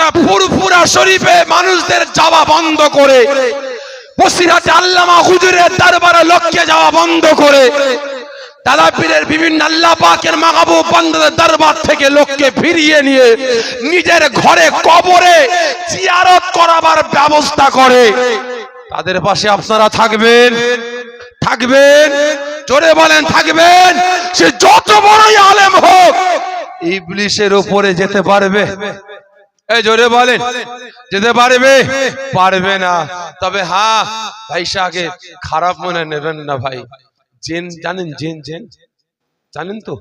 যারা ফুরফুরা শরীফে মানুষদের যাওয়া বন্ধ করে। বসিরহাটে আল্লামা হুজুরের দরবারে লোককে যাওয়া বন্ধ করে। দাদা পীরের বিভিন্ন আল্লাহ পাকের মাগাবু বান্দাদের দরবার থেকে লোককে ফিরিয়ে নিয়ে নিজের ঘরে কবরে জিয়ারত করাবার ব্যবস্থা করে। তাদের পাশে আপনারা থাকবেন। থাকবেন। জোরে বলেন, থাকবেন। সে যত বড়ই আলেম হোক ইবলিশের উপরে যেতে পারবে। এই জোরে বলেন যেতে পারবে? পারবে না। তবে হ্যাঁ ভাই আগে খারাপ মনে নেবেন না ভাই। জেন জানেন জেন জেন? জানেন তো?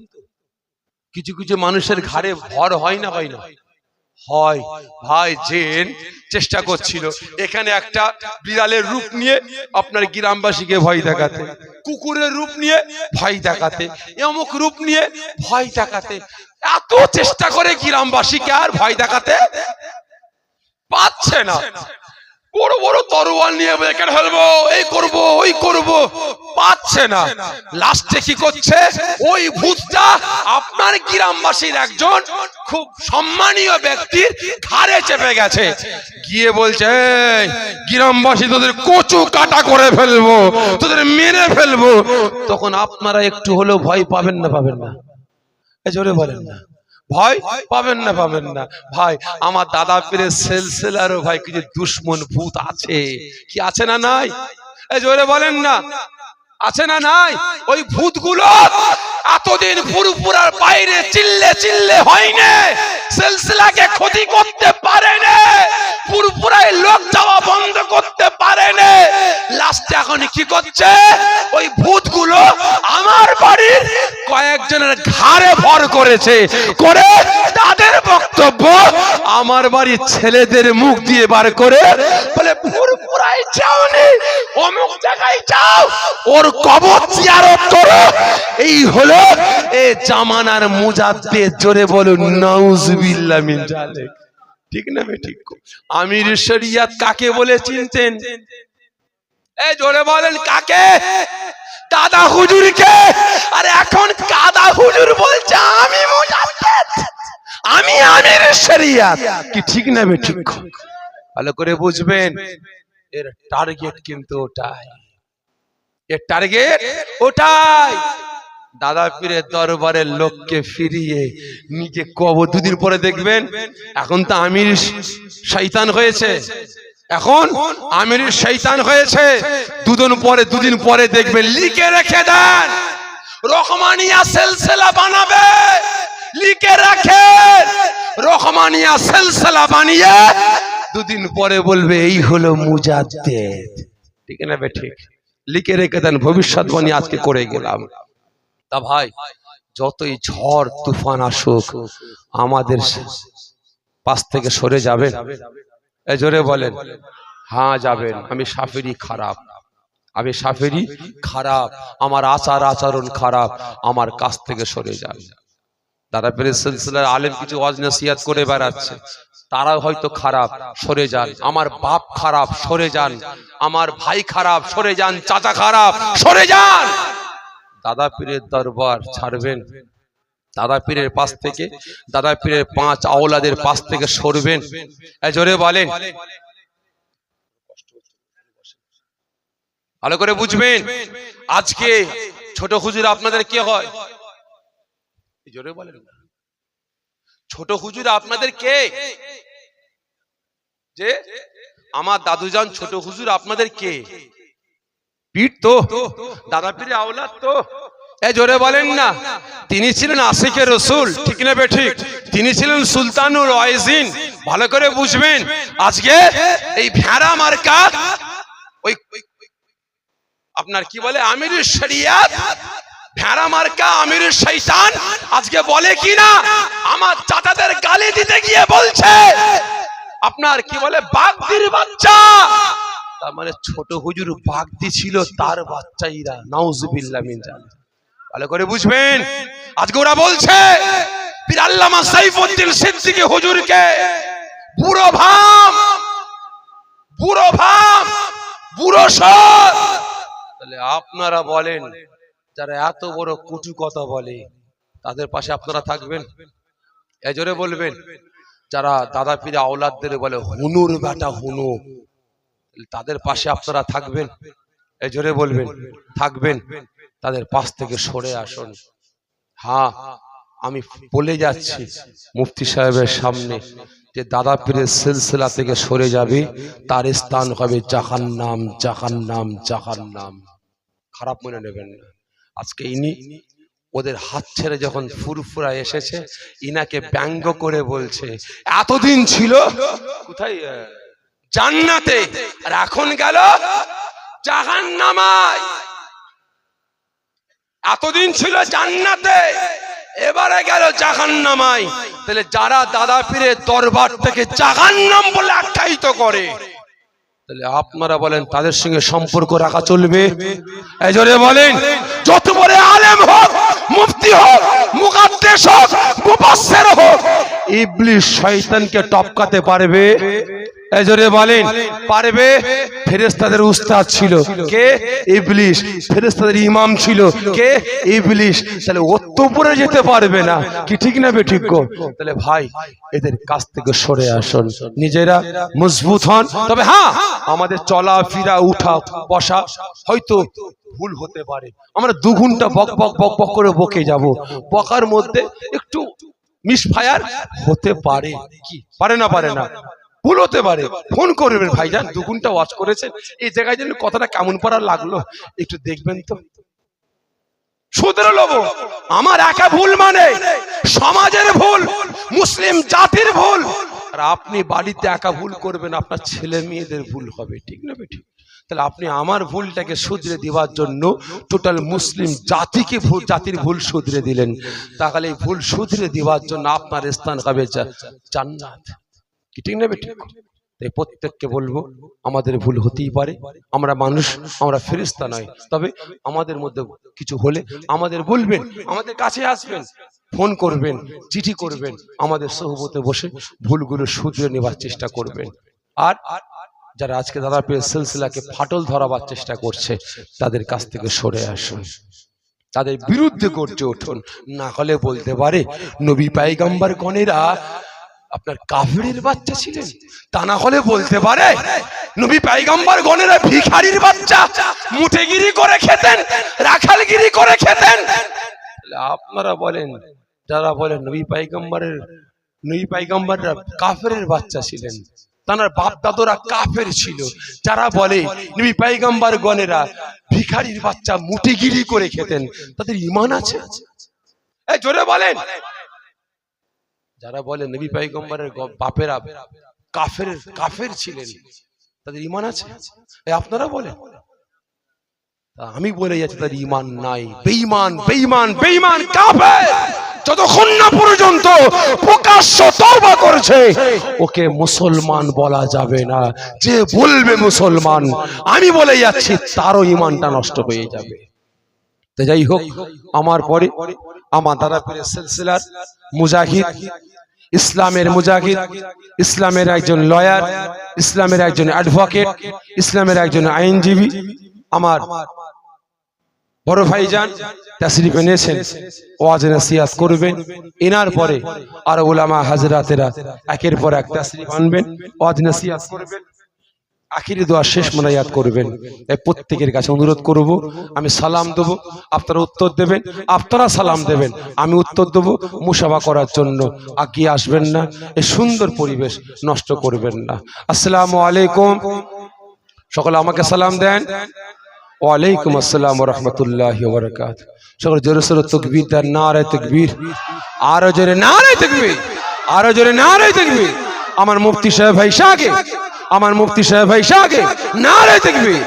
কিছু কিছু মানুষের ঘাড়ে ভর হয় না হয় না? হয়। ভাই জেন চেষ্টা করছিল। এখানে একটা বিড়ালের রূপ নিয়ে আপনার গ্রামবাসীকে ভয় দেখাতে কুকুরের রূপ নিয়ে ভয় দেখাতে অমুক রূপ নিয়ে ভয় দেখাতে। এত চেষ্টা করে গ্রামবাসীকে আর ভয় দেখাতে পাচ্ছে না। বড় বড় তরোয়াল নিয়ে এখানে ফেলব এই করব, ওই করব পাচ্ছে না। লাস্টে কি করছে? ওই ভূতটা আপনার গ্রামবাসীর একজন খুব সম্মানীয় ব্যক্তির ঘাড়ে চেপে গেছে। গিয়ে বলছে গ্রামবাসী, তোদের কচু কাটা করে ফেলব, তোদের মেরে ফেলব। তখন আপনারা একটু হলেও ভয় পাবেন না পাবেন না। জোরে বলেন না। ভয় পাবেন না পাবেন না। ভাই, আমার দাদা পীরের সেলসেলারও ভাই কিছু দুশ্মন ভূত আছে। কি আছে না নাই? এই জোরে বলেন না। আছে না নাই? ওই ভূতগুলো এতদিন পুরুপুরার বাইরে চিল্লে চিল্লে হয়নি। সিলসিলাকে ক্ষতি করতে পারেনি। পুরুপুরায় লোক যাওয়া বন্ধ করতে পারেনি। লাস্টে এখন কি করছে? ওই ভূতগুলো আমার ভর করেছে, করে তাদের বক্তব্য আমার বাড়ির ছেলেদের মুখ দিয়ে বার করে বলে পুরপুরায় যাওনি অমুক জায়গায় ওর কবর জিয়ারত করো। এই হলো এ জামানার মুজাদ্দে জোরে বলুন, নাউজুবিল্লাহ মিন জালিক ঠিক না ঠিক আমির শরিয়াত কাকে বলে চিনতেন? এই জোরে বলেন, কাকে? দাদা হুজুরকে, আর এখন কাদা হুজুর বলছে, আমি আমি আমির শরিয়াত। কি ঠিক না ঠিক? ভালো করে বুঝবেন, এর টার্গেট কিন্তু ওটাই। এর টার্গেট ওটাই। দাদা পীরের দরবারের লোককে ফিরিয়ে নিজে কব দুদিন পরে দেখবেন, এখন তো আমির শৈতান হয়েছে। এখন আমির শৈতান হয়েছে। দুদিন পরে দুদিন পরে দেখবেন লিখে রেখে দেন। রহমানিয়া সেলসেলা বানাবে। লিখে রাখেন রহমানিয়া সেলসেলা বানিয়ে দুদিন পরে বলবে এই হলো মুজাদ্দেদ। ঠিক না ঠিক? লিখে রেখে দেন ভবিষ্যৎবাণী আজকে করে গেলাম। তা ভাই যতই ঝড় তুফান আসুক আমাদের পাশ থেকে সরে যাবেন এ জোরে বলেন। হ্যাঁ যাবেন। আমি সাফেরি খারাপ। আমি সাফেরি খারাপ। আমার আচার আচরণ খারাপ। আমার কাছ থেকে সরে যান। দাদা পেরে সিলসিলার আলেম কিছু ওয়াজ নসিহাত করে বেড়াচ্ছে। তারাও হয়তো খারাপ, সরে যান। আমার বাপ খারাপ, সরে যান। আমার ভাই খারাপ, সরে যান। চাচা খারাপ, সরে যান! দাদা পীরের দরবার ছাড়বেন। দাদা পীরের পাশ থেকে দাদা পীরের পাঁচ আওলাদের পাশ থেকে সরবেন। জোরে বলেন। ভালো করে বুঝবেন। আজকে ছোট হুজুর আপনাদের কে হয়? জোরে বলেন ছোট হুজুর আপনাদের কে? যে আমার দাদুজান ছোট হুজুর আপনাদের কে? পীর তো। দাদা পীরের আওলাদ তো। এ জোরে বলেন না। তিনি ছিলেন আশিকের রসুল, ঠিক না ঠিক তিনি ছিলেন সুলতানুর ওয়াইজিন। ভালো করে বুঝবেন। আজকে এই ভেড়া মার্কা, ওই আপনার কি বলে আমিরুর শরিয়াত? ভেড়া মার্কা আমিরুর শৈতান আজকে বলে কি না? আমার চাচাদের গালি দিতে গিয়ে বলছে, আপনার কি বলে, বাগদির বাচ্চা। তার মানে ছোট হুজুর বাগদি ছিল, তার বাচ্চাইরা, নাউজুবিল্লাহ মিন জালিক। ভালো করে বুঝবেন। আজকে ওরা বলছে পীর সাইফুদ্দিন সিদ্দিকী হুজুরকে, বুড়ো ভাম বুড়ো ভাম বুড়ো সর তাহলে আপনারা বলেন, যারা এত বড় কুটু কথা বলে, তাদের পাশে আপনারা থাকবেন? এজোরে বলবেন, যারা দাদা পীরে আওলাদদের বলে, হুনুর বেটা, হুনু। তাদের পাশে আপনারা থাকবেন। এই জোরে বলবেন, থাকবেন। তাদের পাশ থেকে সরে আসুন। হ্যাঁ আমি বলে যাচ্ছি মুফতি সাহেবের সামনে যে দাদা পীরের সিলসিলা থেকে সরে যাবে তার স্থান হবে জাহান নাম জাহান নাম জাহান নাম খারাপ মনে নেবেন না। আজকে ইনি ওদের হাত ছেড়ে যখন ফুরফুরা এসেছে ইনাকে ব্যঙ্গ করে বলছে এতদিন ছিল কোথায় জান্নাতে আর এখন গেল জাহান নামায় এতদিন ছিল জান্নাতে, এবারে গেল জাহান নামাই তাহলে যারা দাদা পীরের দরবার থেকে জাহান নাম বলে আখ্যায়িত করে, তাহলে আপনারা বলেন তাদের সঙ্গে সম্পর্ক রাখা চলবে? জন্য বলেন, যত বড় আলেম হোক, মুফতি হোক মুকাদ্দেস হোক, মুফাসসির হোক, ইবলিস শয়তানকে টপকাতে পারবে? এই জন্য বলেন পারবে? ফেরেশতাদের উস্তাদ ছিল। কে? ইবলিস ফেরেশতাদের ইমাম ছিল। কে? ইবলিস তাহলে উপরে যেতে পারবে না। কি ঠিক না বে ঠিক তাহলে ভাই এদের কাছ থেকে সরে আসুন। নিজেরা মজবুত হন। তবে হ্যাঁ আমাদের চলা ফিরা উঠা বসা হয়তো ভুল হতে পারে। আমরা দু ঘণ্টা বক বক বক বক করে বকে যাব। বকার মধ্যে একটু মিসফায়ার হতে পারে। কি? পারে না পারে না। ভুল হতে পারে। ফোন করবেন ভাইজান, দু ঘণ্টা ওয়াচ করেছেন। এই জায়গায় যেন কথাটা কেমন পড়া লাগল, একটু দেখবেন তো। শুধরে আমার একা ভুল মানে সমাজের ভুল, মুসলিম জাতির ভুল। আর আপনি বাড়িতে একা ভুল করবেন, আপনার ছেলে মেয়েদের ভুল হবে, ঠিক না ঠিক তাহলে আপনি আমার ভুলটাকে শুধরে দেওয়ার জন্য টোটাল মুসলিম জাতিকে ভুল, জাতির ভুল শুধরে দিলেন। তাহলে এই ভুল শুধরে দেওয়ার জন্য আপনার স্থান হবে জান্নাত। কি ঠিক নেবে ঠিক। তাই প্রত্যেককে বলব, আমাদের ভুল হতেই পারে, আমরা মানুষ, আমরা ফেরিস্তা নয়। তবে আমাদের মধ্যে কিছু হলে আমাদের বলবেন, আমাদের কাছে আসবেন, ফোন করবেন, চিঠি করবেন, আমাদের সহবতে বসে ভুলগুলো শুধরে নেবার চেষ্টা করবেন। আর যারা আজকে দাদা পেয়ে সিলসিলাকে ফাটল ধরাবার চেষ্টা করছে, তাদের কাছ থেকে সরে আসুন। তাদের বিরুদ্ধে গর্জে উঠুন। না হলে বলতে পারে, নবী পাইগাম্বার গণেরা আপনার কাফেরের বাচ্চা ছিলেন? তা না হলে বলতে পারে, নবী পাইগাম্বার গণেরা ভিখারির বাচ্চা, মুঠেগিরি করে খেতেন, রাখালগিরি করে খেতেন। আপনারা বলেন, যারা বলেন নবী পাইগাম্বারের, নবী পাইগাম্বাররা কাফেরের বাচ্চা ছিলেন, তার বাপ দাদুরা কাফের ছিল, যারা বলে নবী পাইগাম্বার গণেরা ভিখারির বাচ্চা মুঠেগিরি করে খেতেন, তাদের ইমান আছে? জোরে বলেন। যারা বলে নবী পাইগম্বরের বাপেরা কাফের কাফের ছিলেন। তাদের ইমান আছে? আপনারা বলেন। আমি বলে যাচ্ছি তাদের ইমান নাই। বেঈমান বেঈমান বেঈমান কাফের! যতক্ষণ না পর্যন্ত প্রকাশ্য তওবা করছে ওকে মুসলমান বলা যাবে না। যে বলবে মুসলমান আমি বলে যাচ্ছি তারও ইমানটা নষ্ট হয়ে যাবে। তো যাই হোক আমার পরে আমার সিলসিলার মুজাহিদ, ইসলামের মুজাহিদ, ইসলামের একজন লয়ার, ইসলামের একজন অ্যাডভোকেট, ইসলামের একজন আইনজীবী, আমার বড় ভাইজান তাশরিফ এনেছেন, ওয়াজ নসিহাত করবেন, এনার পরে আর ওলামা হাজরাতেরা একের পর এক তাশরিফ আনবেন, ওয়াজ নসিহাত করবেন। আখিরি দোয়া শেষ মোনাজাত করবেন। তাই প্রত্যেকের কাছে অনুরোধ করব, আমি সালাম দেবো, আপনারা উত্তর দেবেন, আপনারা সালাম দেবেন, আমি উত্তর দেবো মুসাফা করার জন্য। আগিয়ে আসবেন না এই সুন্দর পরিবেশ নষ্ট করবেন না। আসসালামু আলাইকুম। সকলে আমাকে সালাম দেন। ওয়ালাইকুম আসসালাম রহমতুল্লাহ বরকাত সকলে জোরে সোরে তকবীর দেন নারে তকবীর। আরও জোরে নারে তকবীর। আরও জোরে নারে তকবীর। আমার মুফতি সাহেব ভাই শাহে আমার মুফতি সাহেব ভাই শাহে নারে তকবীর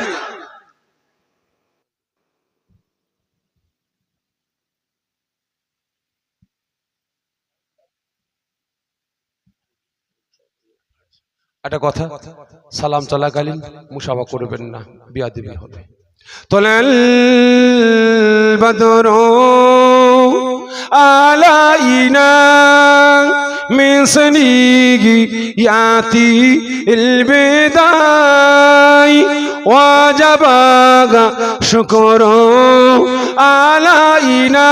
একটা কথা, সালাম চলাকালীন মুসাফা করবেন না বিয়া দিবি হবে। তোলেন বদর আলাইনা من سنيات البداي وجب شكر علينا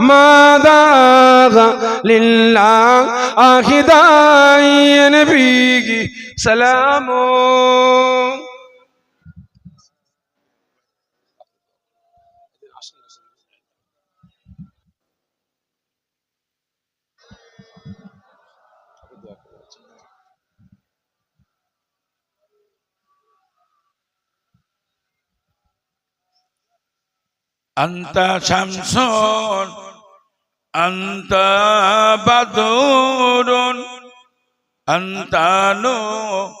ما ذاغ لله أهداي نبي سلام أنت شمس أنت بدر أنت نور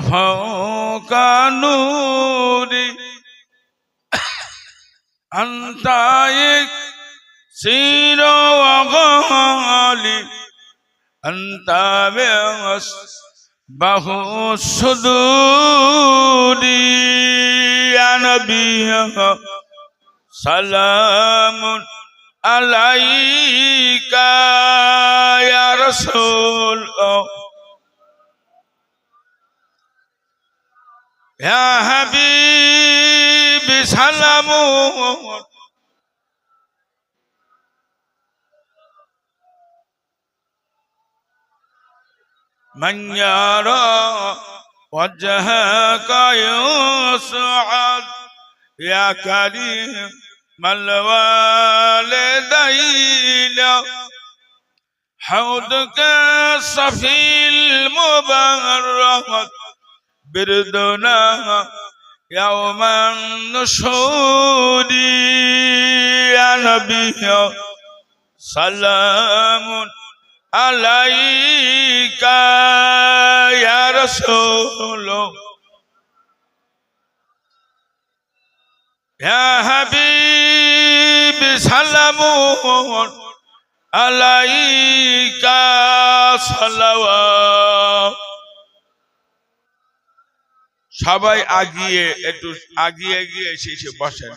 فوق نوري أنت سير وغالي أنت بأصبه الصدور يا نبي سلام عليك يا رسول الله يا حبيبي سلام من يرى وجهك يسعد يا كريم ما الوالدين حوضك الصفي المبارك بردنا يوم النشور يا نبي سلام عليك يا رسول الله يا حبيب সালামু আলাইকা সালাওয়া। সবাই আগিয়ে একটু আগিয়ে গিয়ে শেষে বসেন।